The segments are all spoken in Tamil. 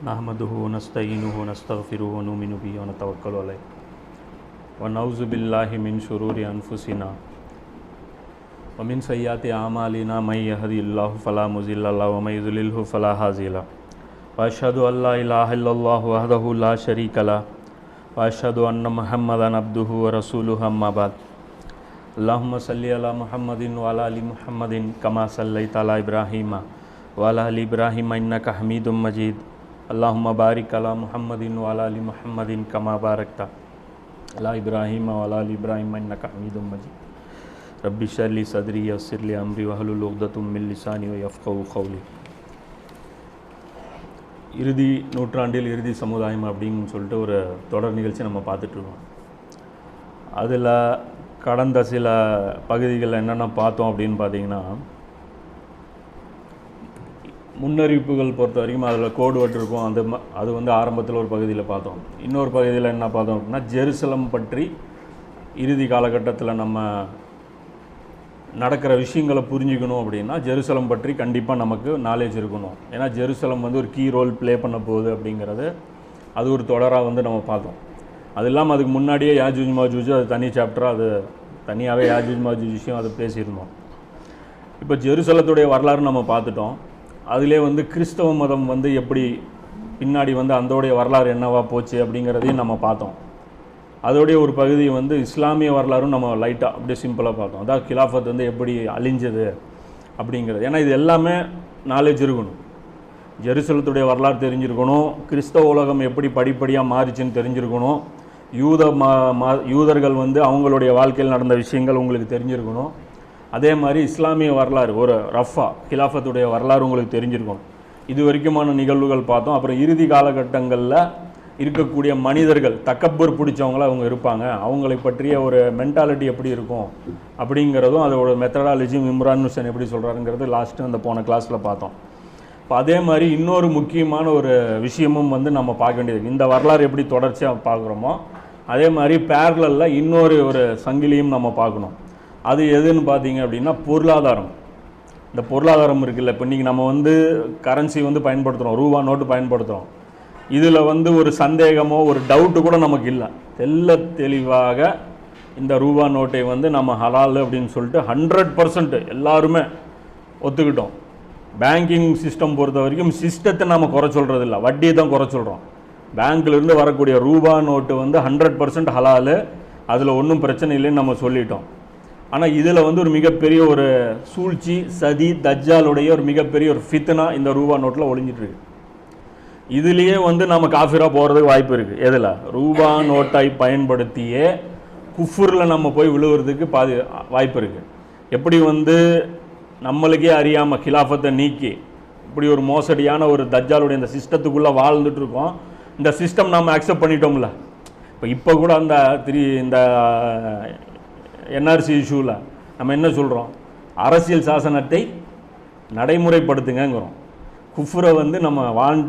نحمده ونستعينه ونستغفره ونؤمن به ونتوكل عليه. ونعوذ بالله من شرور أنفسنا ومن سيئات أعمالنا من يهدي الله فلا مضل له ومن يضلله فلا هادي له. وأشهد أن لا إله إلا الله وحده لا شريك له. وأشهد أن محمدا عبده ورسوله أما بعد. اللهم صل على محمد وعلى آل محمد كما صليت على إبراهيم وعلى آل إبراهيم إنك حميد مجيد. அல்லாஹும் பாரிக் அலா முஹம்மதின் வலாலி முஹம்மதின் கமா பாரக்தா அலா இப்ராஹிம் வலாலி இப்ராஹிம் இன்னக்க மஜித் மஜி ரப்பி ஷர்லி சத்ரி யசிர்லி அம்ரி வஹலுல் உக்தத்தும் மில் லிசானி யஃப்கவு கவுலி இறுதி நூற்றாண்டில் இறுதி சமுதாயம் அப்படின்னு சொல்லிட்டு ஒரு தொடர் நிகழ்ச்சி நம்ம பார்த்துட்ருக்கோம் அதில் கடந்த சில பகுதிகளில் என்னென்ன பார்த்தோம் அப்படின்னு பார்த்தீங்கன்னா முன்னறிவிப்புகள் பொறுத்த வரைக்கும் அதில் கோடு வட்டிருக்கும் அந்த ம- அது வந்து ஆரம்பத்தில் ஒரு பகுதியில் பார்த்தோம். இன்னொரு பகுதியில் என்ன பார்த்தோம் அப்படின்னா ஜெருசலம் பற்றி இறுதி காலகட்டத்தில் நம்ம நடக்கிற விஷயங்களை புரிஞ்சுக்கணும் அப்படின்னா ஜெருசலம் பற்றி கண்டிப்பாக நமக்கு நாலேஜ் இருக்கணும். ஏன்னா ஜெருசலம் வந்து ஒரு கீ ரோல் ப்ளே பண்ண போகுது அப்படிங்கிறது அது ஒரு தொடராக வந்து நம்ம பார்த்தோம். அது இல்லாமல் அதுக்கு முன்னாடியே யாஜூஜ் மாஜூஜ் அது தனி சாப்டராக அது தனியாகவே யாஜூஜ் மாஜூஜ் விஷயம் அதை பேசியிருந்தோம். இப்போ ஜெருசலத்துடைய வரலாறு நம்ம பார்த்துட்டோம். அதிலே வந்து கிறிஸ்தவ மதம் வந்து எப்படி பின்னாடி வந்து அதோடைய வரலாறு என்னவா போச்சு அப்படிங்கிறதையும் நம்ம பார்த்தோம். அதோடைய ஒரு பகுதி வந்து இஸ்லாமிய வரலாறும் நம்ம லைட்டாக அப்படியே சிம்பிளாக பார்த்தோம். அதாவது கிலாஃபத் வந்து எப்படி அழிஞ்சது அப்படிங்கிறது. ஏன்னா இது எல்லாமே நாலேஜ் இருக்கணும். ஜெருசலத்துடைய வரலாறு தெரிஞ்சிருக்கணும். கிறிஸ்தவ உலகம் எப்படி படிப்படியாக மாறிச்சுன்னு தெரிஞ்சிருக்கணும். யூத மா மா யூதர்கள் வந்து அவங்களுடைய வாழ்க்கையில் நடந்த விஷயங்கள் உங்களுக்கு தெரிஞ்சிருக்கணும். அதே மாதிரி இஸ்லாமிய வரலாறு ஒரு ரஃபா கிலாஃபத்துடைய வரலாறு உங்களுக்கு தெரிஞ்சிருக்கும். இது வரைக்குமான நிகழ்வுகள் பார்த்தோம். அப்புறம் இறுதி காலகட்டங்களில் இருக்கக்கூடிய மனிதர்கள் தக்கப்பூர் பிடிச்சவங்கள அவங்க இருப்பாங்க. அவங்களை பற்றிய ஒரு மென்டாலிட்டி எப்படி இருக்கும்? அப்படிங்கிறதும் அதோட மெத்தடாலஜியும் இம்ரான் ஹுசேன் எப்படி சொல்கிறாருங்கிறது லாஸ்ட்டு அந்த போன கிளாஸில் பார்த்தோம். இப்போ அதே மாதிரி இன்னொரு முக்கியமான ஒரு விஷயமும் வந்து நம்ம பார்க்க வேண்டியது இந்த வரலாறு எப்படி தொடர்ச்சியாக பார்க்குறோமோ அதே மாதிரி பேரலில் இன்னொரு ஒரு சங்கிலியும் நம்ம பார்க்கணும். அது எதுன்னு பார்த்தீங்க அப்படின்னா பொருளாதாரம். இந்த பொருளாதாரம் இருக்குல்ல இப்போ இன்றைக்கி நம்ம வந்து கரன்சி வந்து பயன்படுத்துகிறோம் ரூபா நோட்டு பயன்படுத்துகிறோம் இதில் வந்து ஒரு சந்தேகமோ ஒரு டவுட்டு கூட நமக்கு இல்லை. தெல்ல தெளிவாக இந்த ரூபா நோட்டை வந்து நம்ம ஹலால் அப்படின்னு சொல்லிட்டு ஹண்ட்ரட் பர்சன்ட் எல்லாருமே ஒத்துக்கிட்டோம். பேங்கிங் சிஸ்டம் பொறுத்த வரைக்கும் சிஸ்டத்தை நம்ம குறை சொல்கிறது இல்லை வட்டியை தான் குறை சொல்கிறோம் பேங்க்லேருந்து வரக்கூடிய ரூபா நோட்டு வந்து ஹண்ட்ரட் பர்சன்ட் ஹலாலு அதில் ஒன்றும் பிரச்சனை இல்லைன்னு நம்ம சொல்லிட்டோம். ஆனால் இதில் வந்து ஒரு மிகப்பெரிய ஒரு சூழ்ச்சி சதி தஜ்ஜாலுடைய ஒரு மிகப்பெரிய ஒரு ஃபித்னா இந்த ரூபா நோட்டில் ஒளிஞ்சிட்ருக்கு இதுலேயே வந்து நம்ம காஃபிராக போகிறதுக்கு வாய்ப்பு இருக்குது எதில்? ரூபா நோட்டை பயன்படுத்தியே குஃபுரில் நம்ம போய் விழுவுறதுக்கு பாதி வாய்ப்பு இருக்குது எப்படி வந்து நம்மளுக்கே அறியாமல் கிலாஃபத்தை நீக்கி இப்படி ஒரு மோசடியான ஒரு தஜ்ஜாலுடைய இந்த சிஸ்டத்துக்குள்ளே வாழ்ந்துட்டு இருக்கோம். இந்த சிஸ்டம் நம்ம அக்செப்ட் பண்ணிட்டோம்ல. இப்போ இப்போ கூட அந்த திரு இந்த என்ஆர்சி இஷ்யூவில் நம்ம என்ன சொல்கிறோம் அரசியல் சாசனத்தை நடைமுறைப்படுத்துங்கங்கிறோம். குஃப்ரை வந்து நம்ம வான்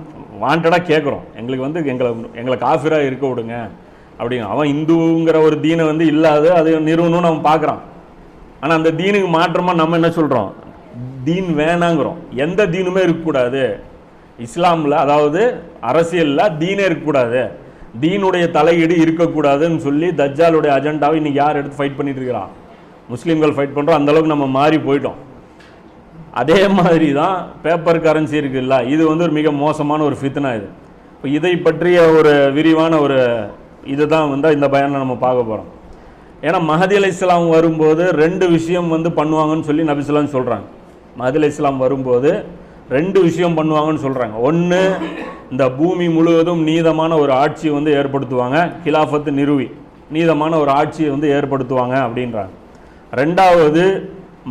வாண்டடாக கேட்குறோம் எங்களுக்கு வந்து எங்களை எங்களை காஃபிராக இருக்க விடுங்க. அப்படிங்க அவன் இந்துங்கிற ஒரு தீனை வந்து இல்லாத அது நிறுவனம்னு அவன் பார்க்குறான் ஆனால் அந்த தீனுக்கு மாற்றமாக நம்ம என்ன சொல்கிறோம் தீன் வேணாங்கிறோம். எந்த தீனுமே இருக்கக்கூடாது. இஸ்லாமில் அதாவது அரசியலில் தீனே இருக்கக்கூடாது. தீனுடைய தலையீடு இருக்கக்கூடாதுன்னு சொல்லி தஜ்ஜாலுடைய அஜெண்டாவை இன்னைக்கு யார் எடுத்து ஃபைட் பண்ணிட்டு இருக்கிறா முஸ்லீம்கள் ஃபைட் பண்ணுறோம் அந்தளவுக்கு நம்ம மாறி போயிட்டோம். அதே மாதிரி தான் பேப்பர் கரன்சி இருக்குல்ல இது வந்து ஒரு மிக மோசமான ஒரு ஃபித்னா இது. இப்போ இதை பற்றிய ஒரு விரிவான ஒரு இதுதான் வந்து இந்த பயனை நம்ம பார்க்க போகிறோம் ஏன்னா மஹதி அலி இஸ்லாம் வரும்போது ரெண்டு விஷயம் வந்து பண்ணுவாங்கன்னு சொல்லி நபிசுலாம் சொல்கிறாங்க மஹதி அலி இஸ்லாம் வரும்போது ரெண்டு விஷயம் பண்ணுவாங்கன்னு சொல்கிறாங்க ஒன்று இந்த பூமி முழுவதும் நீதமான ஒரு ஆட்சியை வந்து ஏற்படுத்துவாங்க. கிலாஃபத்து நிறுவி நீதமான ஒரு ஆட்சியை வந்து ஏற்படுத்துவாங்க அப்படின்றாங்க. ரெண்டாவது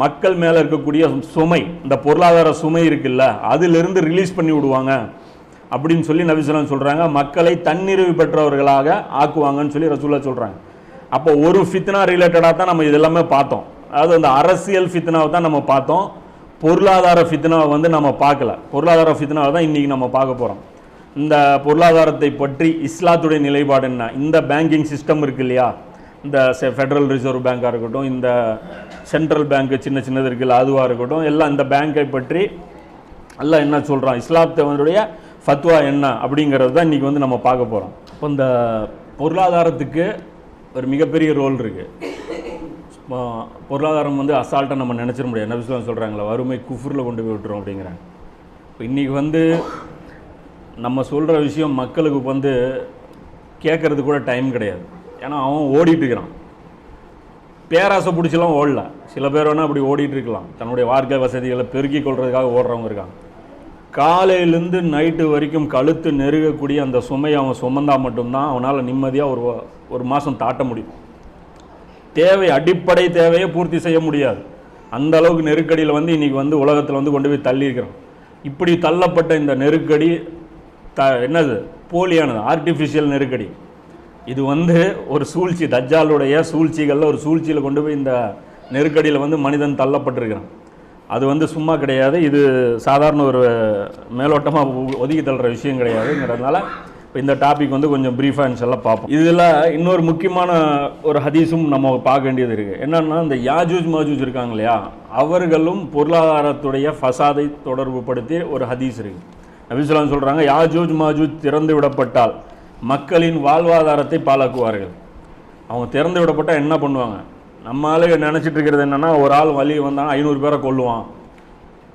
மக்கள் மேலே இருக்கக்கூடிய சுமை இந்த பொருளாதார சுமை இருக்குல்ல அதிலிருந்து ரிலீஸ் பண்ணி விடுவாங்க. அப்படின்னு சொல்லி நபிசுலாம் சொல்கிறாங்க மக்களை தன்னிறைவு பெற்றவர்களாக ஆக்குவாங்கன்னு சொல்லி ரசூல்லா சொல்கிறாங்க அப்போ ஒரு ஃபித்னா ரிலேட்டடாக தான் நம்ம இதெல்லாமே பார்த்தோம். அதாவது அந்த அரசியல் ஃபித்னாவை தான் நம்ம பார்த்தோம். பொருளாதார ஃபித்னாவை வந்து நம்ம பார்க்கல. பொருளாதார ஃபித்னாவை தான் இன்றைக்கி நம்ம பார்க்க போகிறோம் இந்த பொருளாதாரத்தை பற்றி இஸ்லாத்துடைய நிலைப்பாடு என்ன? இந்த பேங்கிங் சிஸ்டம் இருக்கு இல்லையா? இந்த ஃபெடரல் ரிசர்வ் பேங்காக இருக்கட்டும் இந்த சென்ட்ரல் பேங்க்கு சின்ன சின்னது இருக்குல்ல அதுவாக இருக்கட்டும் எல்லாம் இந்த பேங்கை பற்றி எல்லாம் என்ன சொல்கிறான் இஸ்லாத்தவனுடைய ஃபத்வா என்ன? அப்படிங்கிறது தான் இன்றைக்கி வந்து நம்ம பார்க்க போகிறோம் இப்போ இந்த பொருளாதாரத்துக்கு ஒரு மிகப்பெரிய ரோல் இருக்குது பொருளாதாரம் வந்து அசால்ட்டாக நம்ம நினச்சிட முடியாது. நபிஸ்லாம் சொல்கிறாங்களா வறுமை குஃபுரில் கொண்டு போய் விட்டுரும் அப்படிங்கிறாங்க. இப்போ இன்றைக்கி வந்து நம்ம சொல்கிற விஷயம் மக்களுக்கு வந்து கேட்குறது கூட டைம் கிடையாது. ஏன்னா அவன் ஓடிட்டு இருக்கிறான். பேராசை பிடிச்சலாம் ஓடல. சில பேர் வேணால் அப்படி ஓடிட்டு இருக்கலாம். தன்னுடைய வாழ்க்கை வசதிகளை பெருக்கிக் கொள்றதுக்காக ஓடுறவங்க இருக்காங்க. காலையிலேருந்து நைட்டு வரைக்கும் கழுத்து நெருகக்கூடிய அந்த சுமையை அவன் சுமந்தா மட்டும்தான் அவனால் நிம்மதியாக ஒரு ஒரு மாதம் தாட்ட முடியும். தேவை அடிப்படை தேவையை பூர்த்தி செய்ய முடியாது. அந்த அளவுக்கு நெருக்கடியில் வந்து இன்றைக்கி வந்து உலகத்தில் வந்து கொண்டு போய் தள்ளியிருக்கிறோம். இப்படி தள்ளப்பட்ட இந்த நெருக்கடி த என்னது? போலியானது ஆர்டிஃபிஷியல் நெருக்கடி. இது வந்து ஒரு சூழ்ச்சி தஜ்ஜாலுடைய சூழ்ச்சிகளில் ஒரு சூழ்ச்சியில் கொண்டு போய் இந்த நெருக்கடியில் வந்து மனிதன் தள்ளப்பட்டிருக்கிறான். அது வந்து சும்மா கிடையாது. இது சாதாரண ஒரு மேலோட்டமாக ஒதுக்கி தள்ளுற விஷயம் கிடையாதுங்கிறதுனால இந்த டாபிக் வந்து கொஞ்சம் ப்ரீஃபாக எல்லாம் பார்ப்போம். இதில் இன்னொரு முக்கியமான ஒரு ஹதீஸும் நம்ம பார்க்க வேண்டியது இருக்குது என்னென்னா இந்த யாஜூஜ் மாஜூஜ் இருக்காங்க இல்லையா? அவர்களும் பொருளாதாரத்துடைய ஃபசாதை தொடர்பு படுத்தி ஒரு ஹதீஸ் இருக்குது நபிசுலாம் சொல்கிறாங்க யாஜூஜ் மாஜூஜ் திறந்து விடப்பட்டால் மக்களின் வாழ்வாதாரத்தை பாழாக்குவார்கள். அவங்க திறந்து விடப்பட்டால் என்ன பண்ணுவாங்க? நம்மளால நினச்சிட்டு இருக்கிறது என்னென்னா ஒரு ஆள் வழி வந்தாங்க ஐநூறு பேரை கொல்லுவான்.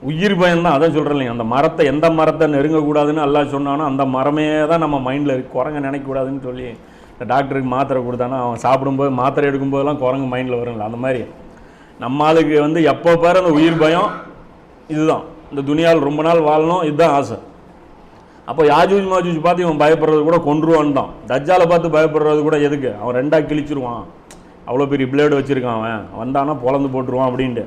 உயிர் பயம் தான் அதான் சொல்கிறேன் அந்த மரத்தை எந்த மரத்தை நெருங்கக்கூடாதுன்னு எல்லாம் சொன்னானோ அந்த மரமே தான் நம்ம மைண்டில் இருக்குது குரங்க நினைக்கக்கூடாதுன்னு சொல்லி இந்த டாக்டருக்கு மாத்திரை கொடுத்தானா அவன் சாப்பிடும்போது மாத்திரை எடுக்கும்போதெல்லாம் குரங்கு மைண்டில் வரும்ல அந்த மாதிரி. நம்ம ஆளுக்கு வந்து எப்போ பாரு அந்த உயிர் பயம் இதுதான். இந்த துணியால் ரொம்ப நாள் வாழணும் இதுதான் ஆசை. அப்போ யாஜூஜ் மாஜூஜ் பார்த்து இவன் பயப்படுறது கூட கொன்றுவான் தான். தஜ்ஜாலை பார்த்து பயப்படுறது கூட எதுக்கு? அவன் ரெண்டாக கிழிச்சிருவான். அவ்வளோ பெரிய பிளேடு வச்சுருக்கான் அவன். வந்தானா பொழந்து போட்டுருவான் அப்படின்ட்டு.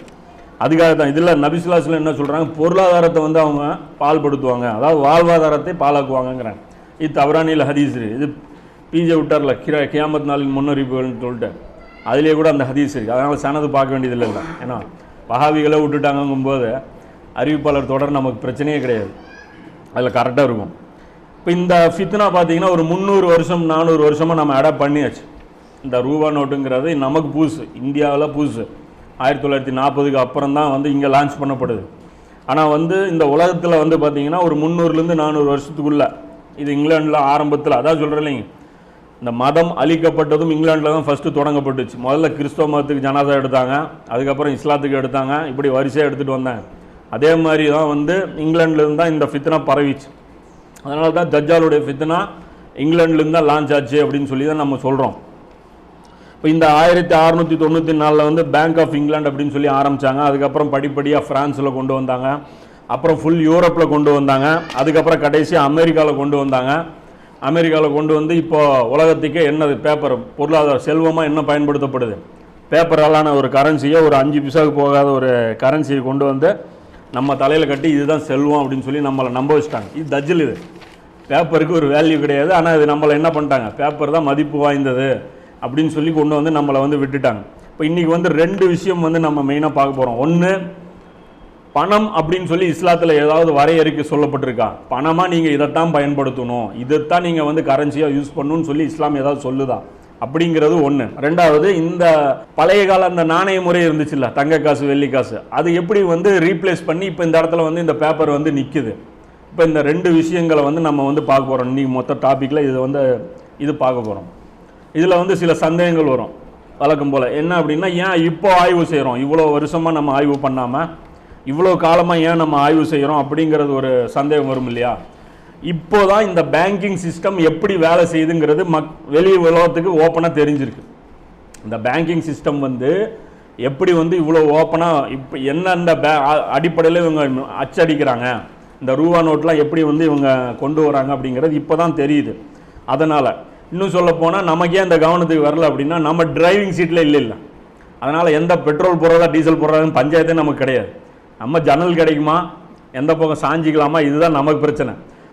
அதுக்காக தான் இதில் நபிசுல்லாஸ்ல என்ன சொல்கிறாங்க பொருளாதாரத்தை வந்து அவங்க பால்படுத்துவாங்க. அதாவது வாழ்வாதாரத்தை பாலாக்குவாங்கங்கிறாங்க இது தவறானியில் ஹதீஸ் இது. பிஜே விட்டார்ல கிரா கியாமத் நாளின் முன்னறிவுகள்னு சொல்லிட்டு. அதுலேயே கூட அந்த ஹதீஸ் இருக்குது அதனால் சனது பார்க்க வேண்டியது இல்லை. ஏன்னா பகாவிகளை விட்டுட்டாங்கங்கும்போது அறிவிப்பாளர் தொடர் நமக்கு பிரச்சனையே கிடையாது. அதில் கரெக்டாக இருக்கும். இப்போ இந்த ஃபித்னா பார்த்தீங்கன்னா ஒரு முந்நூறு வருஷம் நானூறு வருஷமாக நம்ம அடாப்ட் பண்ணியாச்சு. இந்த ரூபா நோட்டுங்கிறது நமக்கு புதுசு. இந்தியாவில் புதுசு. ஆயிரத்தி தொள்ளாயிரத்தி நாற்பதுக்கு அப்புறம் தான் வந்து இங்கே லான்ச் பண்ணப்படுது. ஆனால் வந்து இந்த உலகத்தில் வந்து பார்த்திங்கன்னா ஒரு முந்நூறுலேருந்து நானூறு வருஷத்துக்குள்ளே இது இங்கிலாண்டில் ஆரம்பத்தில் அதான் சொல்கிறேன் இல்லைங்க. இந்த மதம் அழிக்கப்பட்டதும் இங்கிலாண்டில் தான் ஃபஸ்ட்டு தொடங்கப்பட்டுச்சு. முதல்ல கிறிஸ்தவ மதத்துக்கு ஜனாதா எடுத்தாங்க அதுக்கப்புறம் இஸ்லாத்துக்கு எடுத்தாங்க இப்படி வரிசையாக எடுத்துகிட்டு வந்தாங்க. அதே மாதிரி தான் வந்து இங்கிலாந்துலேருந்து தான் இந்த ஃபித்னா பரவிச்சு. அதனால தான் தஜ்ஜாலுடைய ஃபித்னா இங்கிலாந்துலேருந்து தான் லான்ச் ஆச்சு அப்படின்னு சொல்லி தான் நம்ம சொல்கிறோம் இப்போ இந்த ஆயிரத்தி அறநூற்றி தொண்ணூற்றி நாலில் வந்து பேங்க் ஆஃப் இங்கிலாந்து அப்படின்னு சொல்லி ஆரம்பித்தாங்க அதுக்கப்புறம் படிப்படியாக ஃப்ரான்ஸில் கொண்டு வந்தாங்க. அப்புறம் ஃபுல் யூரோப்பில் கொண்டு வந்தாங்க. அதுக்கப்புறம் கடைசியாக அமெரிக்காவில் கொண்டு வந்தாங்க. அமெரிக்காவில் கொண்டு வந்து இப்போது உலகத்துக்கே என்னது? பேப்பர் பொருளாதார செல்வமாக என்ன பயன்படுத்தப்படுது? பேப்பராலான ஒரு கரன்சியை ஒரு அஞ்சு பிசாவுக்கு போகாத ஒரு கரன்சியை கொண்டு வந்து நம்ம தலையில் கட்டி இதுதான் செல்வம் அப்படின்னு சொல்லி நம்மளை நம்ப வச்சுட்டாங்க. இது தஜில் இது. பேப்பருக்கு ஒரு வேல்யூ கிடையாது. ஆனால் இது நம்மளை என்ன பண்ணிட்டாங்க? பேப்பர் தான் மதிப்பு வாய்ந்தது. அப்படின்னு சொல்லி கொண்டு வந்து நம்மளை வந்து விட்டுட்டாங்க. இப்போ இன்றைக்கி வந்து ரெண்டு விஷயம் வந்து நம்ம மெயினாக பார்க்க போகிறோம் ஒன்று பணம் அப்படின்னு சொல்லி இஸ்லாத்தில் ஏதாவது வரையறுக்க சொல்லப்பட்டிருக்கா? பணமாக நீங்கள் இதைத்தான் பயன்படுத்தணும். இதைத்தான் நீங்கள் வந்து கரன்சியாக யூஸ் பண்ணணும்னு சொல்லி இஸ்லாம் ஏதாவது சொல்லுதா? அப்படிங்கிறது ஒன்று ரெண்டாவது இந்த பழைய கால அந்த நாணய முறை இருந்துச்சுல்ல தங்க காசு வெள்ளி காசு அது எப்படி வந்து ரீப்ளேஸ் பண்ணி இப்போ இந்த இடத்துல வந்து இந்த பேப்பர் வந்து நிற்குது இப்போ இந்த ரெண்டு விஷயங்களை வந்து நம்ம வந்து பார்க்க போகிறோம் இன்றைக்கி மொத்த டாப்பிக்கில் இது வந்து இது பார்க்க போகிறோம் இதில் வந்து சில சந்தேகங்கள் வரும். வழக்கம் போல். என்ன அப்படின்னா ஏன் இப்போ ஆய்வு செய்கிறோம் இவ்வளோ வருஷமாக நம்ம ஆய்வு பண்ணாமல் இவ்வளோ காலமாக ஏன் நம்ம ஆய்வு செய்கிறோம் அப்படிங்கிறது ஒரு சந்தேகம் வரும் இல்லையா? இப்போ தான் இந்த பேங்கிங் சிஸ்டம் எப்படி வேலை செய்யுதுங்கிறது மக் வெளி உலகத்துக்கு ஓப்பனாக தெரிஞ்சிருக்கு. இந்த பேங்கிங் சிஸ்டம் வந்து எப்படி வந்து இவ்வளோ ஓப்பனாக இப்போ என்னென்ன பே அடிப்படையில் இவங்க அச்சடிக்கிறாங்க? இந்த ரூபா நோட்லாம் எப்படி வந்து இவங்க கொண்டு வராங்க அப்படிங்கிறது இப்போ தான் தெரியுது. அதனால் இன்னும் சொல்ல போனால் நமக்கே அந்த கவனத்துக்கு வரல அப்படின்னா நம்ம டிரைவிங் சீட்டில் இல்லை இல்லை. அதனால் எந்த பெட்ரோல் போடுறதா டீசல் போடுறதான்னு பஞ்சாயத்தே நமக்கு கிடையாது. நம்ம ஜன்னல் கிடைக்குமா? எந்த பக்கம் சாஞ்சிக்கலாமா? இதுதான் நமக்கு பிரச்சனை.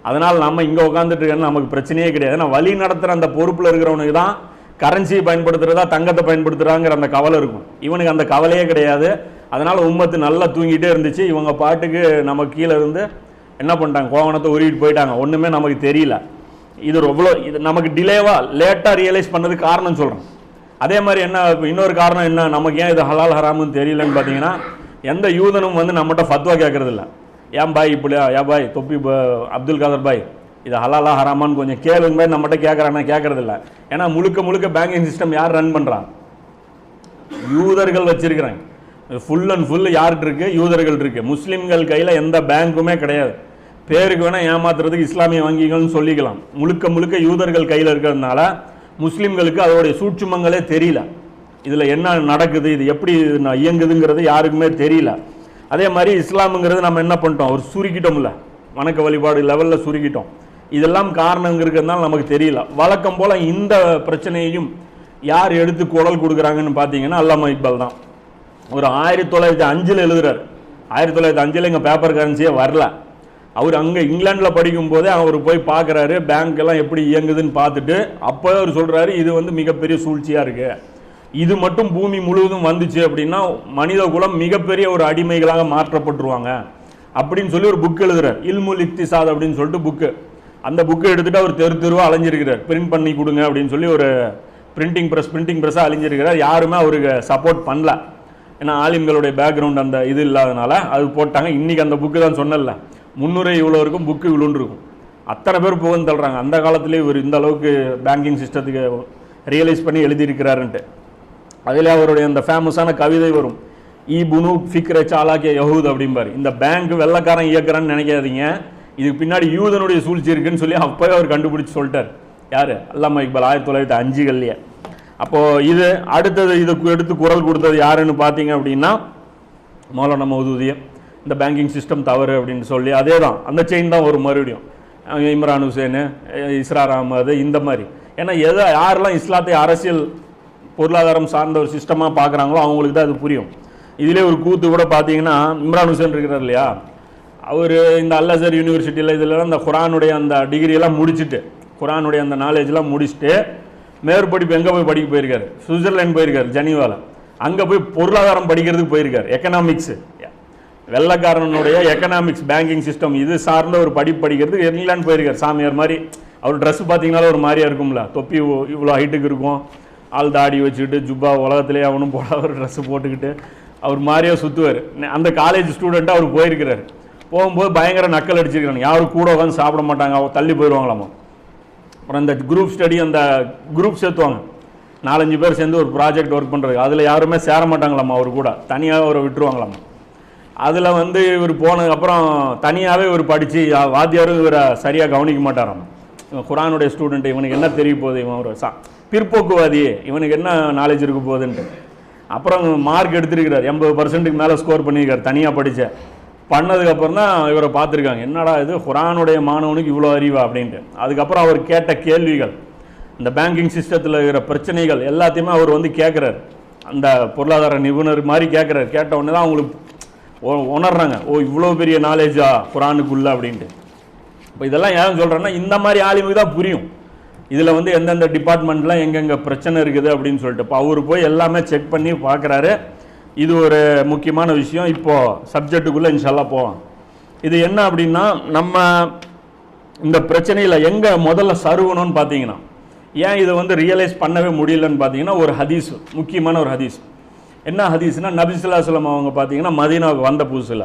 அதனால் நம்ம இங்கே உட்காந்துட்டு இருக்கணும் நமக்கு பிரச்சனையே கிடையாது. ஏன்னா வழி நடத்துகிற அந்த பொறுப்பில் இருக்கிறவனுக்கு தான் கரன்சியை பயன்படுத்துகிறதா தங்கத்தை பயன்படுத்துகிறாங்கிற அந்த கவலை இருக்கும். இவனுக்கு அந்த கவலையே கிடையாது. அதனால் உம்மத்து நல்லா தூங்கிட்டே இருந்துச்சு. இவங்க பாட்டுக்கு நம்ம கீழே இருந்து என்ன பண்ணிட்டாங்க? கோவணத்தை உருவிட்டு போயிட்டாங்க. ஒன்றுமே நமக்கு தெரியல. இது எவ்வளோ இது நமக்கு டிலேவாக லேட்டாக ரியலைஸ் பண்ணதுக்கு காரணம் சொல்கிறேன் அதே மாதிரி என்ன இன்னொரு காரணம் என்ன நமக்கு ஏன் இது ஹலால் ஹராமுன்னு தெரியலன்னு பார்த்தீங்கன்னா எந்த யூதனும் வந்து நம்மகிட்ட ஃபத்வா கேட்குறதில்ல ஏன் பாய் இப்படியா? ஏன் பாய்? தொப்பி ப- அப்துல் காதர் பாய் இது ஹலாலா ஹராமான்னு கொஞ்சம் கேளுங்க பாய் நம்மகிட்ட கேட்குறானா கேட்குறதில்ல ஏன்னா முழுக்க முழுக்க பேங்கிங் சிஸ்டம் யார் ரன் பண்ணுறான் யூதர்கள் வச்சிருக்கிறாங்க. ஃபுல் அண்ட் ஃபுல் யார்கிட்ட இருக்குது யூதர்கள் இருக்குது முஸ்லீம்கள் கையில் எந்த பேங்க்குமே கிடையாது. பேருக்கு வேணால் ஏமாத்துறதுக்கு இஸ்லாமிய வங்கிகள்னு சொல்லிக்கலாம். முழுக்க முழுக்க யூதர்கள் கையில் இருக்கிறதுனால முஸ்லீம்களுக்கு அதோடைய சூட்சுமங்களே தெரியல. இதில் என்ன நடக்குது இது எப்படி இயங்குதுங்கிறது யாருக்குமே தெரியல. அதே மாதிரி இஸ்லாமுங்கிறது நம்ம என்ன பண்ணிட்டோம் ஒரு சுருக்கிட்டோம்ல. வணக்க வழிபாடு லெவலில் சுருக்கிட்டோம். இதெல்லாம் காரணங்க இருக்கிறதுனால நமக்கு தெரியல. வழக்கம் போல் இந்த பிரச்சனையையும் யார் எடுத்து குரல் கொடுக்குறாங்கன்னு பார்த்தீங்கன்னா அல்லாமா இக்பால் தான். ஒரு ஆயிரத்தி தொள்ளாயிரத்தி அஞ்சில் எழுதுறாரு. ஆயிரத்தி தொள்ளாயிரத்தி அஞ்சில் எங்கள் பேப்பர் கரன்சியே வரல. அவர் அங்கே இங்கிலாந்தில் படிக்கும் போதே அவர் போய் பார்க்குறாரு பேங்க் எல்லாம் எப்படி இயங்குதுன்னு பார்த்துட்டு அப்போ அவர் சொல்கிறாரு இது வந்து மிகப்பெரிய சூழ்ச்சியாக இருக்குது இது மட்டும் பூமி முழுவதும் வந்துச்சு அப்படின்னா மனித குலம் மிகப்பெரிய ஒரு அடிமைகளாக மாற்றப்பட்டுருவாங்க. அப்படின்னு சொல்லி ஒரு புக் எழுதுறார். இல்முல் இக்திசாத் அப்படின்னு சொல்லிட்டு புக்கு அந்த புக்கை எடுத்துகிட்டு அவர் தெரு தெருவாக அலைஞ்சிருக்கிறார். பிரிண்ட் பண்ணி கொடுங்க அப்படின்னு சொல்லி ஒரு பிரிண்டிங் ப்ரெஸ் பிரிண்டிங் ப்ரெஸ்ஸாக அழிஞ்சிருக்கிறார் யாருமே அவருக்கு சப்போர்ட் பண்ணல. ஏன்னா ஆலிம்களுடைய பேக்ரவுண்ட் அந்த இது இல்லாதனால அது போட்டாங்க. இன்றைக்கி அந்த புக்கு தான் சொன்னல முன்னுரை இவ்வளோ இருக்கும் புக்கு இவ்வளோன்னு இருக்கும். அத்தனை பேர் புகழ்ந்து தள்ளுறாங்க. அந்த காலத்திலே இவர் இந்த அளவுக்கு பேங்கிங் சிஸ்டத்துக்கு ரியலைஸ் பண்ணி எழுதியிருக்கிறாருன்ட்டு. அதில் அவருடைய அந்த ஃபேமஸான கவிதை வரும். ஈ புனு ஃபிக்ர சாலாக்கிய யஹூத் அப்படிம்பாரு. இந்த பேங்க் வெள்ளக்காரன் இயக்கிறான்னு நினைக்காதீங்க. இதுக்கு பின்னாடி யூதனுடைய சூழ்ச்சி இருக்குன்னு சொல்லி அப்போவே அவர் கண்டுபிடிச்சி சொல்லிட்டார். யார்? அல்லாமா இக்பால் ஆயிரத்தி தொள்ளாயிரத்தி அஞ்சுகள்லையே. அப்போது இது அடுத்தது இதுக்கு எடுத்து குரல் கொடுத்தது யாருன்னு பார்த்தீங்க அப்படின்னா மௌலான மௌதூதியம் இந்த பேங்கிங் சிஸ்டம் தவறு அப்படின்னு சொல்லி அதே தான் அந்த செயின் தான் ஒரு மறுபடியும். இம்ரான் ஹுசேனு இஸ்ரார் அகமது இந்த மாதிரி. ஏன்னா எதை யாரெல்லாம் இஸ்லாத்தை அரசியல் பொருளாதாரம் சார்ந்த ஒரு சிஸ்டமாக பார்க்குறாங்களோ அவங்களுக்கு தான் அது புரியும். இதிலே ஒரு கூத்து கூட பார்த்தீங்கன்னா இம்ரான் ஹுசேன் இருக்கிறார் இல்லையா? அவர் இந்த அல்லசர் யூனிவர்சிட்டியில் இதில் இந்த குரானுடைய அந்த டிகிரியெல்லாம் முடிச்சுட்டு குரானுடைய அந்த நாலேஜ்லாம் முடிச்சுட்டு மேற்படிப்பு எங்கே போய் படிக்க போயிருக்காரு? சுவிட்சர்லாந்து போயிருக்காரு ஜெனீவாவில் அங்கே போய் பொருளாதாரம் படிக்கிறதுக்கு போயிருக்கார் எக்கனாமிக்ஸு வெள்ளக்காரனுடைய எக்கனாமிக்ஸ் பேங்கிங் சிஸ்டம் இது சார்ந்த ஒரு படிப்பு படிக்கிறதுக்கு இங்கிலாந்து போயிருக்காரு சாமியார் மாதிரி. அவர் ட்ரெஸ் பார்த்தீங்கனாலும் ஒரு மாதிரியா இருக்கும்ல. தொப்பி இவ்வளோ ஹைட்டுக்கு இருக்கும். ஆள் தாடி வச்சுக்கிட்டு ஜுப்பா உலகத்திலே அவனும் போட ஒரு ட்ரெஸ் போட்டுக்கிட்டு அவர் மாதிரியா சுற்றுவார் அந்த காலேஜ் ஸ்டூடெண்ட்டாக அவர் போயிருக்கிறார். போகும்போது பயங்கர நக்கல் அடிச்சிருக்கிறாங்க. யாரும் கூட உட்காந்து சாப்பிட மாட்டாங்க. அவ தள்ளி போயிடுவாங்களாமா அப்புறம் இந்த குரூப் ஸ்டடி அந்த குரூப் சேர்த்துவாங்க. நாலஞ்சு பேர் சேர்ந்து ஒரு ப்ராஜெக்ட் ஒர்க் பண்ணுறது அதில் யாருமே சேர மாட்டாங்களாம்மா அவர் கூட. தனியாக அவரை விட்டுருவாங்களாம்மா அதில் வந்து இவர் போனதுக்கப்புறம் தனியாகவே இவர் படித்து வாத்தியாரும் இவரை சரியாக கவனிக்க மாட்டாராம். குரானுடைய ஸ்டூடெண்ட் இவனுக்கு என்ன தெரிய போகுது? இவன் ஒரு சா பிற்போக்குவாதி இவனுக்கு என்ன நாலேஜ் இருக்க போகுதுன்ட்டு. அப்புறம் மார்க் எடுத்திருக்கிறார். எண்பது பர்சன்ட்டுக்கு மேலே ஸ்கோர் பண்ணியிருக்கார். தனியாக படித்த பண்ணதுக்கப்புறம் தான் இவரை பார்த்துருக்காங்க. என்னடா இது? குரானுடைய மாணவனுக்கு இவ்வளோ அறிவா? அப்படின்ட்டு. அதுக்கப்புறம் அவர் கேட்ட கேள்விகள் இந்த பேங்கிங் சிஸ்டத்தில் இருக்கிற பிரச்சனைகள் எல்லாத்தையுமே அவர் வந்து கேட்குறாரு அந்த பொருளாதார நிபுணர் மாதிரி கேட்குறாரு கேட்ட உடனே தான் அவங்களுக்கு உணர்றாங்க. ஓ இவ்வளோ பெரிய நாலேஜா குரானுக்குள்ள அப்படின்ட்டு. இப்போ இதெல்லாம் ஏன் சொல்கிறேன்னா இந்த மாதிரி ஆளுமைக்கு தான் புரியும். இதில் வந்து எந்தெந்த டிபார்ட்மெண்ட்லாம் எங்கெங்கே பிரச்சனை இருக்குது அப்படின்னு சொல்லிட்டு. இப்போ அவர் போய் எல்லாமே செக் பண்ணி பார்க்குறாரு இது ஒரு முக்கியமான விஷயம். இப்போது சப்ஜெக்ட்டுக்குள்ளே இன்ஷால்லாம் போவோம் இது என்ன அப்படின்னா நம்ம இந்த பிரச்சனையில் எங்கே முதல்ல சருவணும்னு பார்த்தீங்கன்னா ஏன் இதை வந்து ரியலைஸ் பண்ணவே முடியலன்னு பார்த்தீங்கன்னா ஒரு ஹதீஸ் முக்கியமான ஒரு ஹதீஸ். என்ன ஹதீஸ்னா நபிசுல்லாஸ்லம் அவங்க பார்த்தீங்கன்னா மதீனாவுக்கு வந்த புதுசில்.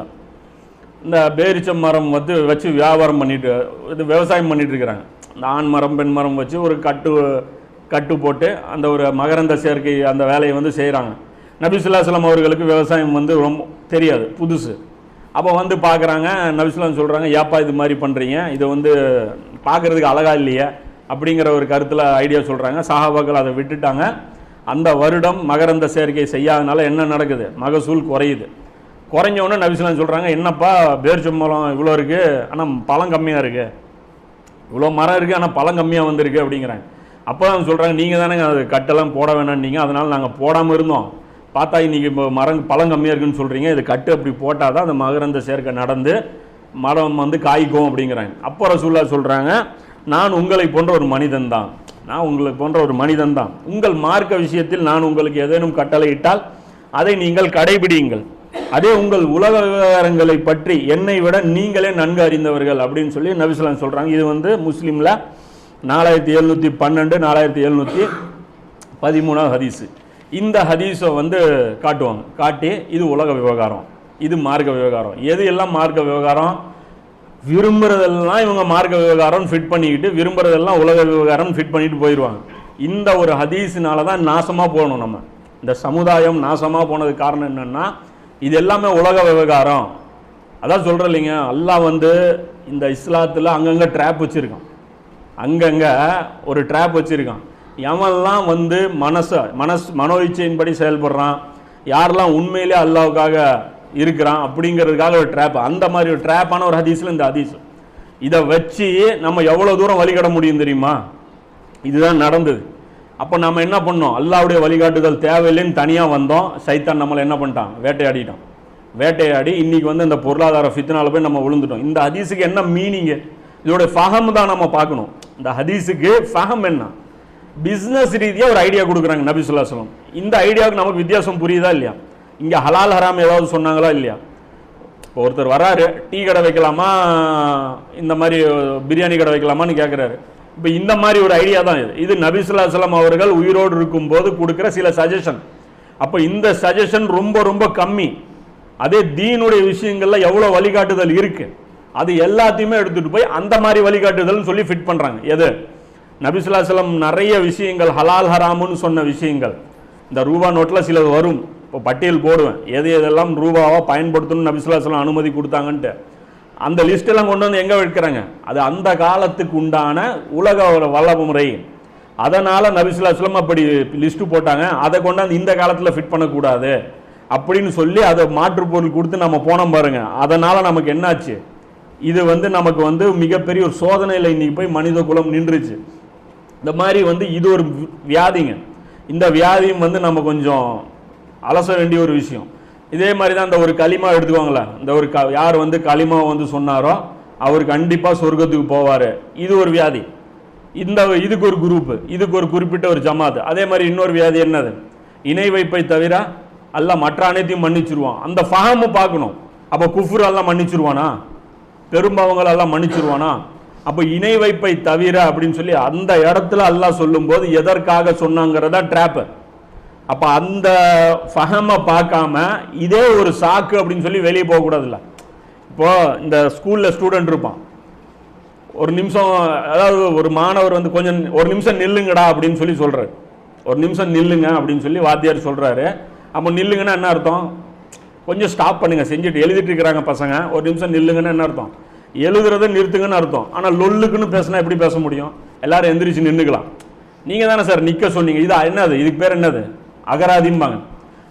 இந்த பேரிச்சம் மரம் வந்து வச்சு வியாபாரம் பண்ணிட்டு இது விவசாயம் பண்ணிட்டு இருக்கிறாங்க. இந்த ஆண் மரம் பெண் மரம் வச்சு ஒரு கட்டு கட்டு போட்டு அந்த ஒரு மகரந்த சேர்க்கை அந்த வேலையை வந்து செய்கிறாங்க நபிசுல்லாஸ்லம் அவர்களுக்கு விவசாயம் வந்து ரொம்ப தெரியாது புதுசு. அப்போ வந்து பார்க்குறாங்க நபிசுல்லாம் சொல்கிறாங்க ஏப்பா இது மாதிரி பண்ணுறீங்க இதை வந்து பார்க்குறதுக்கு அழகா இல்லையே? அப்படிங்கிற ஒரு கருத்தில் ஐடியா சொல்கிறாங்க சஹாபாக்கள் அதை விட்டுட்டாங்க. அந்த வருடம் மகரந்த சேர்க்கை செய்யாதனால என்ன நடக்குது? மகசூல் குறையுது. குறைஞ்சவொன்னே நபிசுலாம் சொல்கிறாங்க என்னப்பா பேர்ச்சம்பழம் இவ்வளோ இருக்குது ஆனால் பழம் கம்மியாக இருக்குது இவ்வளோ மரம் இருக்குது ஆனால் பழம் கம்மியாக வந்திருக்கு அப்படிங்கிறாங்க. அப்போ தான் சொல்கிறாங்க நீங்கள் தானே அது கட்டெல்லாம் போட வேணாம்னீங்க அதனால் நாங்கள் போடாமல் இருந்தோம். பார்த்தா இன்றைக்கி இப்போ மரம் பழம் கம்மியாக இருக்குன்னு சொல்கிறீங்க இது கட்டு அப்படி போட்டால் தான் அந்த மகரந்த சேர்க்கை நடந்து மரம் வந்து காய்க்கும் அப்படிங்கிறாங்க. அப்போ ரசூல்லா சொல்கிறாங்க நான் உங்களை போன்ற ஒரு மனிதன் தான். நான் உங்களை போன்ற ஒரு மனிதன் தான். உங்கள் மார்க்க விஷயத்தில் நான் உங்களுக்கு ஏதேனும் கட்டளையிட்டால் அதை நீங்கள் கடைபிடியுங்கள். அதே உங்கள் உலக விவகாரங்களை பற்றி என்னை விட நீங்களே நன்கு அறிந்தவர்கள் அப்படின்னு சொல்லி நபிசுலாம் சொல்கிறாங்க இது வந்து முஸ்லீமில் நாலாயிரத்தி எழுநூற்றி பன்னெண்டு நாலாயிரத்தி எழுநூற்றி பதிமூணாவது ஹதீஸு. இந்த ஹதீஸை வந்து காட்டுவாங்க. காட்டி இது உலக விவகாரம். இது மார்க்க விவகாரம். எது எல்லாம் மார்க்க விவகாரம்? விரும்புறதெல்லாம் இவங்க மார்க்க விவகாரம் ஃபிட் பண்ணிக்கிட்டு விரும்புறதெல்லாம் உலக விவகாரம் ஃபிட் பண்ணிட்டு போயிடுவாங்க இந்த ஒரு ஹதீஸினால தான் நாசமாக போகணும் நம்ம. இந்த சமுதாயம் நாசமாக போனதுக்கு காரணம் என்னென்னா இது எல்லாமே உலக விவகாரம். அதான் சொல்கிறேன் இல்லைங்க எல்லாம் வந்து இந்த இஸ்லாத்தில் அங்கங்கே ட்ராப் வச்சுருக்கான். அங்கங்கே ஒரு ட்ராப் வச்சுருக்கான். எவன்லாம் வந்து மனசை மனஸ் மனோ இச்சையின்படி செயல்படுறான் யாரெல்லாம் உண்மையிலே அல்லாவுக்காக இருக்கிறான் அப்படிங்கிறதுக்காக ஒரு ட்ராப் அந்த மாதிரி ஒரு ட்ராப்பான ஒரு ஹதீஸில் இந்த ஹதீஸ். இதை வச்சு நம்ம எவ்வளோ தூரம் வழிகட முடியும் தெரியுமா? இதுதான் நடந்தது. அப்போ நம்ம என்ன பண்ணோம்? அல்லாவுடைய வழிகாட்டுதல் தேவையில்லைன்னு தனியாக வந்தோம். சைத்தான் நம்மளை என்ன பண்ணிட்டான்? வேட்டையாடிட்டான். வேட்டையாடி இன்றைக்கி வந்து இந்த பொருளாதார ஃபித்னால போய் நம்ம விழுந்துட்டோம். இந்த ஹதீஸுக்கு என்ன மீனிங்கு இதோட ஃபஹம் தான் நம்ம பார்க்கணும். இந்த ஹதீஸுக்கு ஃபஹம் என்ன? பிஸ்னஸ் ரீதியாக ஒரு ஐடியா கொடுக்குறாங்க நபி சொல்லா சொல்லம் இந்த ஐடியாவுக்கு நமக்கு வித்தியாசம் புரியுதா இல்லையா? இங்கே ஹலால் ஹராம் ஏதாவது சொன்னாங்களா இல்லையா? இப்போ ஒருத்தர் வராரு டீ கடை வைக்கலாமா? இந்த மாதிரி பிரியாணி கடை வைக்கலாமான்னு கேட்குறாரு இப்போ இந்த மாதிரி ஒரு ஐடியா தான் இது. இது நபிசுல்லாசலம் அவர்கள் உயிரோடு இருக்கும்போது கொடுக்குற சில சஜஷன் அப்போ இந்த சஜஷன் ரொம்ப ரொம்ப கம்மி. அதே தீனுடைய விஷயங்களில் எவ்வளோ வழிகாட்டுதல் இருக்குது அது எல்லாத்தையுமே எடுத்துகிட்டு போய் அந்த மாதிரி வழிகாட்டுதல்னு சொல்லி ஃபிட் பண்ணுறாங்க எது? நபிசுல்லாசலம் நிறைய விஷயங்கள் ஹலால் ஹராமுன்னு சொன்ன விஷயங்கள். இந்த ரூபா நோட்டில் சிலது வரும். இப்போ பட்டியல் போடுவேன். எது எதெல்லாம் ரூபாவாக பயன்படுத்தணும்னு நபிசுல்லாசலம் அனுமதி கொடுத்தாங்கன்ட்டு. அந்த லிஸ்ட்டெல்லாம் கொண்டு வந்து எங்கே வைக்கிறாங்க? அது அந்த காலத்துக்கு உண்டான உலக வல்லப முறை. அதனால் நபிசுல்லாஸ்லம் அப்படி லிஸ்ட்டு போட்டாங்க. அதை கொண்டாந்து இந்த காலத்தில் ஃபிட் பண்ணக்கூடாது. அப்படின்னு சொல்லி அதை மாற்று பொருள் கொடுத்து நம்ம போனோம் பாருங்கள் அதனால் நமக்கு என்னாச்சு? இது வந்து நமக்கு வந்து மிகப்பெரிய ஒரு சோதனையில் இன்னைக்கு போய் மனித குலம் நின்றுச்சு. இந்த மாதிரி வந்து இது ஒரு வியாதிங்க. இந்த வியாதியும் வந்து நம்ம கொஞ்சம் அலச வேண்டிய ஒரு விஷயம். இதே மாதிரி தான் இந்த ஒரு களிமா எடுத்துக்கோங்களேன். இந்த ஒரு க யார் வந்து களிமா வந்து சொன்னாரோ அவர் கண்டிப்பாக சொர்க்கத்துக்கு போவார். இது ஒரு வியாதி. இந்த இதுக்கு ஒரு குரூப்பு. இதுக்கு ஒரு குறிப்பிட்ட ஒரு ஜமாத். அதே மாதிரி இன்னொரு வியாதி என்னது? இணை வைப்பை தவிர அல்ல மற்ற அனைத்தையும் மன்னிச்சிருவான். அந்த ஃபஹமு பார்க்கணும். அப்போ குஃபுர் எல்லாம் மன்னிச்சிருவானா? பெரும்பாவங்களெல்லாம் மன்னிச்சிருவானா? அப்போ இணை வைப்பை தவிர அப்படின்னு சொல்லி அந்த இடத்துல அல்லாஹ் சொல்லும்போது எதற்காக சொன்னாங்கிறதா ட்ராப்பு அப்போ அந்த ஃபஹமை பார்க்காம இதே ஒரு சாக்கு அப்படின்னு சொல்லி வெளியே போகக்கூடாதுல்ல இப்போது இந்த ஸ்கூலில் ஸ்டூடெண்ட் இருப்பான். ஒரு நிமிஷம் அதாவது ஒரு மாணவர் வந்து கொஞ்சம் ஒரு நிமிஷம் நில்லுங்கடா அப்படின்னு சொல்லி சொல்கிறார் ஒரு நிமிஷம் நில்லுங்க அப்படின்னு சொல்லி வாத்தியார் சொல்கிறாரு அப்போ நில்லுங்கன்னா என்ன அர்த்தம்? கொஞ்சம் ஸ்டாப் பண்ணுங்கள் செஞ்சுட்டு எழுதிட்டு இருக்கிறாங்க பசங்க. ஒரு நிமிஷம் நில்லுங்கன்னு என்ன அர்த்தம்? எழுதுறத நிறுத்துங்கன்னு அர்த்தம். ஆனால் லொல்லுக்குன்னு பேசினா எப்படி பேச முடியும்? எல்லாரும் எந்திரிச்சு நின்றுக்கலாம் நீங்கள் தானே சார் நிற்க சொன்னீங்க. இது என்னது? இதுக்கு பேர் என்னது? அகராதிம்பாங்க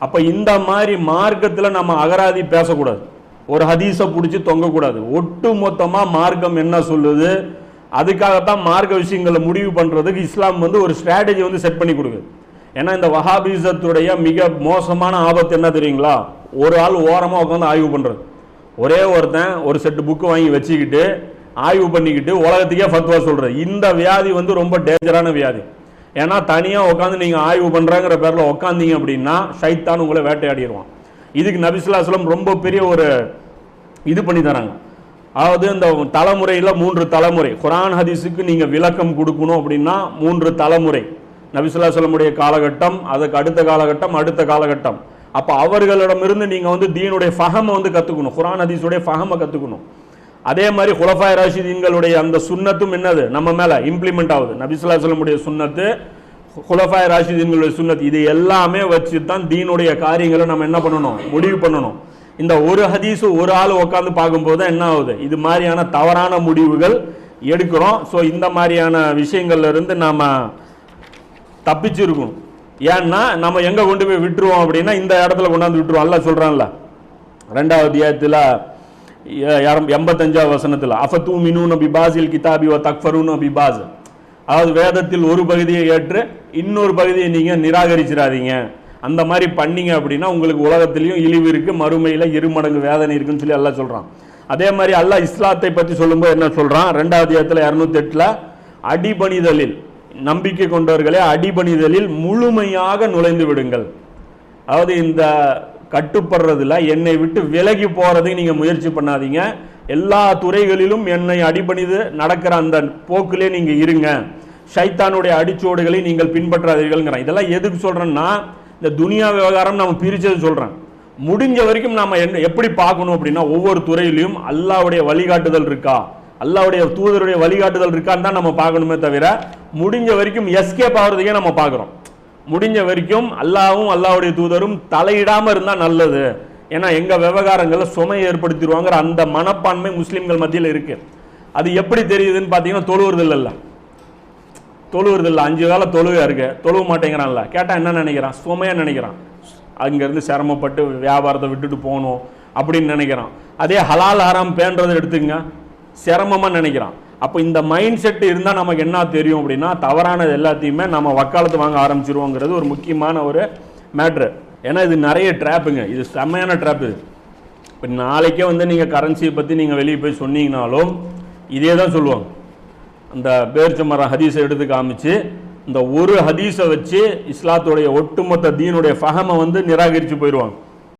அப்போ இந்த மாதிரி மார்க்கத்தில் நம்ம அகராதி பேசக்கூடாது. ஒரு ஹதீஸை பிடிச்சி தொங்கக்கூடாது. ஒட்டு மொத்தமாக மார்க்கம் என்ன சொல்லுது? அதுக்காகத்தான் மார்க்க விஷயங்களை முடிவு பண்ணுறதுக்கு இஸ்லாம் வந்து ஒரு ஸ்ட்ராட்டஜி வந்து செட் பண்ணி கொடுக்குது. ஏன்னா இந்த வஹாபிசத்துடைய மிக மோசமான ஆபத்து என்ன தெரியுங்களா? ஒரு ஆள் ஓரமாக உட்காந்து ஆய்வு பண்ணுறது ஒரே ஒருத்தன் ஒரு செட்டு புக்கு வாங்கி வச்சுக்கிட்டு ஆய்வு பண்ணிக்கிட்டு உலகத்துக்கே ஃபத்வா சொல்கிறது இந்த வியாதி வந்து ரொம்ப டேஞ்சரான வியாதி. ஏன்னா தனியாக உட்காந்து நீங்கள் ஆய்வு பண்ணுறாங்கிற பேரில் உட்காந்தீங்க அப்படின்னா ஷைத்தான் உங்களை வேட்டையாடிடுவான் இதுக்கு நபிசுல்லாஸ்லம் ரொம்ப பெரிய ஒரு இது பண்ணி தராங்க. அதாவது இந்த தலைமுறையில் மூன்று தலைமுறை குரான் ஹதீஸுக்கு நீங்கள் விளக்கம் கொடுக்கணும் அப்படின்னா மூன்று தலைமுறை. நபிசுல்லாஸ்லமுடைய காலகட்டம் அதுக்கு அடுத்த காலகட்டம் அடுத்த காலகட்டம். அப்போ அவர்களிடமிருந்து நீங்கள் வந்து தீனுடைய ஃபஹமை வந்து கற்றுக்கணும் குரான் ஹதீஸுடைய ஃபஹமை கற்றுக்கணும் அதே மாதிரி குலஃபாய் ராஷிதீன்களுடைய அந்த சுண்ணத்தும் என்னது? நம்ம மேலே இம்ப்ளிமெண்ட் ஆகுது. நபிசுல்லாஸ்லமுடைய சுண்ணத்து குலஃபாய் ராஷிதீன்களுடைய சுண்ணத்து இது எல்லாமே வச்சு தான் தீனுடைய காரியங்களை நம்ம என்ன பண்ணணும்? முடிவு பண்ணணும். இந்த ஒரு ஹதீஸு ஒரு ஆள் உட்காந்து பார்க்கும்போது தான் என்ன ஆகுது? இது மாதிரியான தவறான முடிவுகள் எடுக்கிறோம். ஸோ இந்த மாதிரியான விஷயங்கள்லேருந்து நாம் தப்பிச்சிருக்கணும். தப்பிச்சு இருக்கணும் ஏன்னா நம்ம எங்கே கொண்டு போய் விட்டுருவோம் அப்படின்னா இந்த இடத்துல கொண்டாந்து விட்டுருவோம். அல்ல சொல்கிறான்ல ரெண்டாவது அத்தியாயத்தில் எண்பத்தஞ்சாவது வசனத்தில் அஃபத்தூ மினூன் பிபாசில் கிதாபி ஓ தக்ஃபரூன் பிபாஸ். அதாவது வேதத்தில் ஒரு பகுதியை ஏற்று இன்னொரு பகுதியை நீங்கள் நிராகரிச்சிடாதீங்க அந்த மாதிரி பண்ணீங்க அப்படின்னா உங்களுக்கு உலகத்திலையும் இழிவு இருக்குது மறுமையில் இருமடங்கு வேதனை இருக்குன்னு சொல்லி எல்லாம் சொல்கிறான் அதே மாதிரி அல்லாஹ் இஸ்லாத்தை பற்றி சொல்லும்போது என்ன சொல்கிறான் ரெண்டாவது இடத்துல இரநூத்தி எட்டில் அடிபணிதலில் நம்பிக்கை கொண்டவர்களே அடிபணிதலில் முழுமையாக நுழைந்து விடுங்கள். அதாவது இந்த கட்டுப்படுறதுல என்னை விட்டு விலகி போகிறதையும் நீங்கள் முயற்சி பண்ணாதீங்க. எல்லா துறைகளிலும் என்னை அடிபணிது நடக்கிற அந்த போக்கிலே நீங்கள் இருங்க. ஷைத்தானுடைய அடிச்சோடுகளை நீங்கள் பின்பற்றாதீர்கள்ங்கிறேன். இதெல்லாம் எதுக்கு சொல்கிறேன்னா இந்த துனியா விவகாரம் நம்ம பிரித்தது சொல்கிறேன் முடிஞ்ச வரைக்கும் நாம் என்ன எப்படி பார்க்கணும் அப்படின்னா ஒவ்வொரு துறையிலையும் அல்லாவுடைய வழிகாட்டுதல் இருக்கா? அல்லாவுடைய தூதருடைய வழிகாட்டுதல் இருக்கான்னு தான் நம்ம பார்க்கணுமே தவிர முடிஞ்ச வரைக்கும் எஸ்கேப் ஆகிறதுக்கே நம்ம பார்க்குறோம். முடிஞ்ச வரைக்கும் அல்லாவும் அல்லாவுடைய தூதரும் தலையிடாம இருந்தா நல்லது. ஏன்னா எங்க விவகாரங்களில் சுமை ஏற்படுத்திடுவாங்கிற அந்த மனப்பான்மை முஸ்லிம்கள் மத்தியில் இருக்கு. அது எப்படி தெரியுதுன்னு பார்த்தீங்கன்னா தொழுவுறது இல்லைல்ல. அஞ்சு கால தொழுகை இருக்கு. தொழுவ மாட்டேங்கிறான்ல. கேட்டா என்ன நினைக்கிறான்? சுமையா நினைக்கிறான். அங்கேருந்து சிரமப்பட்டு வியாபாரத்தை விட்டுட்டு போகணும் அப்படின்னு நினைக்கிறான். அதே ஹலால் ஹராம் பேன்றதை எடுத்துங்க சிரமமா நினைக்கிறான். அப்போ இந்த மைண்ட் செட் இருந்தால் நமக்கு என்ன தெரியும் அப்படின்னா தவறானது எல்லாத்தையுமே நம்ம வக்காலத்து வாங்க ஆரம்பிச்சிருவோங்கிறது ஒரு முக்கியமான ஒரு மேட்ரு ஏன்னா இது நிறைய ட்ராப்புங்க இது செம்மையான ட்ராப் இது. இப்போ நாளைக்கே வந்து நீங்கள் கரன்சியை பற்றி நீங்கள் வெளியே போய் சொன்னீங்கனாலும் இதே தான் சொல்லுவாங்க. அந்த பேர்ச்சமரம் ஹதீஸை எடுத்து காமிச்சு இந்த ஒரு ஹதீஸை வச்சு இஸ்லாத்துடைய ஒட்டுமொத்த தீனுடைய ஃபஹமை வந்து நிராகரித்து போயிடுவாங்க